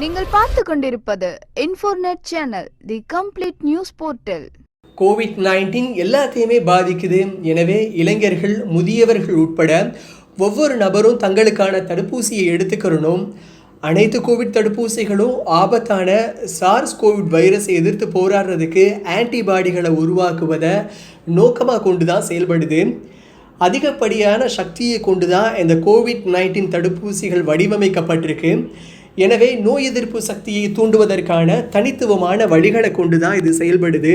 நீங்கள் பார்த்து கொண்டிருப்பது Infornet channel the complete news portal COVID nineteen எல்லாத்தையுமே பாதிக்குது. எனவே இளைஞர்கள் முதியவர்கள் உட்பட ஒவ்வொரு நபரும் தங்களுக்கான தடுப்பூசியை எடுத்துக்கிறணும். அனைத்து கோவிட் தடுப்பூசிகளும் ஆபத்தான சார்ஸ் கோவிட் வைரஸை எதிர்த்து போராடுறதுக்கு ஆன்டிபாடிகளை உருவாக்குவதை நோக்கமாக கொண்டு தான் செயல்படுது. அதிகப்படியான சக்தியை கொண்டு தான் இந்த கோவிட் நைன்டீன் தடுப்பூசிகள் வடிவமைக்கப்பட்டிருக்கு. எனவே நோய் எதிர்ப்பு சக்தியை தூண்டுவதற்கான தனித்துவமான வழிகளை கொண்டு தான் இது செயல்படுது.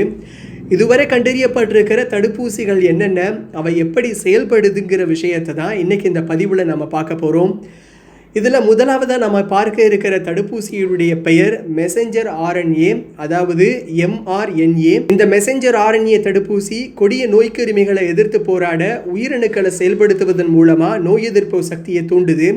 இதுவரை கண்டறியப்பட்டிருக்கிற தடுப்பூசிகள் என்னென்ன அவை எப்படி செயல்படுதுங்கிற விஷயத்தை தான் இன்றைக்கி இந்த பதிவில் நம்ம பார்க்க போகிறோம் இதில் முதலாவதாக நம்ம பார்க்க இருக்கிற தடுப்பூசியுடைய பெயர் மெசஞ்சர் ஆர்என்ஏ அதாவது எம்ஆர்என்ஏ இந்த மெசஞ்சர் ஆர்என்ஏ தடுப்பூசி கொடிய நோய்க்கிருமிகளை எதிர்த்து போராட உயிரணுக்களை செயல்படுத்துவதன் மூலமாக நோய் எதிர்ப்பு சக்தியை தூண்டுது.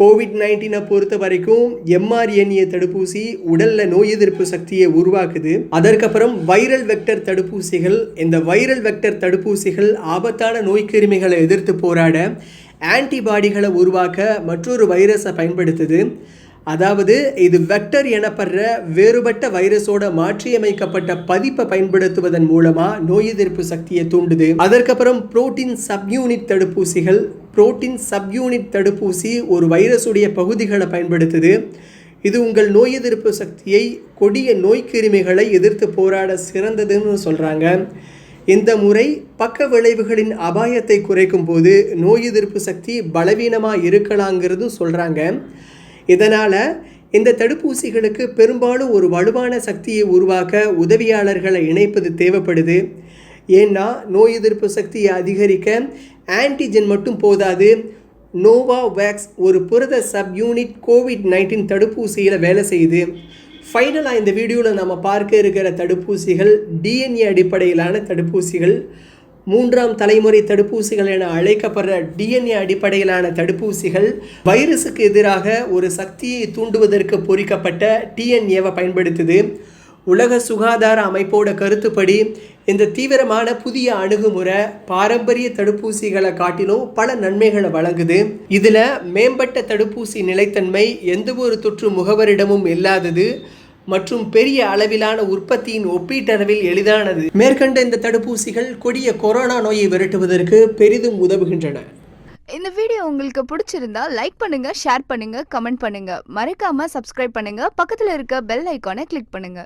கோவிட் நைன்டீனை பொறுத்த வரைக்கும் எம்ஆர்என்ஏ தடுப்பூசி உடலில் நோய் எதிர்ப்பு சக்தியை உருவாக்குது. அதற்கப்புறம் வைரல் வெக்டர் தடுப்பூசிகள் இந்த வைரல் வெக்டர் தடுப்பூசிகள் ஆபத்தான நோய்க்கிருமிகளை எதிர்த்து போராட ஆன்டிபாடிகளை உருவாக்க மற்றொரு வைரஸை பயன்படுத்துது. அதாவது இது வெக்டர் எனப்படுற வேறுபட்ட வைரஸோட மாற்றியமைக்கப்பட்ட பதிப்பை பயன்படுத்துவதன் மூலமா நோய் எதிர்ப்பு சக்தியை தூண்டுது. அதற்கப்புறம் புரோட்டீன் சப்யூனிட் தடுப்பூசிகள் புரோட்டீன் சப்யூனிட் தடுப்பூசி ஒரு வைரஸுடைய பகுதிகளை பயன்படுத்துது. இது உங்கள் நோய் எதிர்ப்பு சக்தியை கொடிய நோய்க்கிருமிகளை எதிர்த்து போராட சிறந்ததுன்னு சொல்கிறாங்க இந்த முறை பக்க விளைவுகளின் அபாயத்தை குறைக்கும் போது நோய் எதிர்ப்பு சக்தி பலவீனமாக இருக்கலாங்கிறதும் சொல்கிறாங்க இதனால் இந்த தடுப்பூசிகளுக்கு பெரும்பாலும் ஒரு வலுவான சக்தியை உருவாக்க உதவியாளர்களை இணைப்பது தேவைப்படுது. ஏன்னா நோய் எதிர்ப்பு சக்தியை அதிகரிக்க ஆன்டிஜென் மட்டும் போதாது. நோவா வேக்ஸ் ஒரு புரத சப் யூனிட் கோவிட் நைன்டீன் தடுப்பூசியில் வேலை செய்யுது. ஃபைனலாக இந்த வீடியோவில் நம்ம பார்க்க இருக்கிற தடுப்பூசிகள் டிஎன்ஏ அடிப்படையிலான தடுப்பூசிகள் மூன்றாம் தலைமுறை தடுப்பூசிகள் என அழைக்கப்படுற டிஎன்ஏ அடிப்படையிலான தடுப்பூசிகள் வைரஸுக்கு எதிராக ஒரு சக்தியை தூண்டுவதற்கு பொறிக்கப்பட்ட டிஎன்ஏவை பயன்படுத்துது. உலக சுகாதார அமைப்போட கருத்துப்படி இந்த தீவிரமான புதிய அணுகுமுறை பாரம்பரிய தடுப்பூசிகளை காட்டிலும் பல நன்மைகளை வழங்குது. இதில் மேம்பட்ட தடுப்பூசி நிலைத்தன்மை எந்த ஒரு தொற்று முகவரிடமும் இல்லாதது மற்றும் பெரிய அளவிலான உற்பத்தியின் ஒப்பீட்டளவில் எளிதானது. மேற்கண்ட இந்த தடுப்பூசிகள் கொடிய கொரோனா நோயை விரட்டுவதற்கு பெரிதும் உதவுகின்றன. இந்த வீடியோ உங்களுக்கு பிடிச்சிருந்தா லைக் பண்ணுங்க ஷேர் பண்ணுங்க கமெண்ட் பண்ணுங்க. மறக்காம சப்ஸ்கிரைப் பண்ணுங்க. பக்கத்துல இருக்க பெல் ஐக்கானை கிளிக் பண்ணுங்க.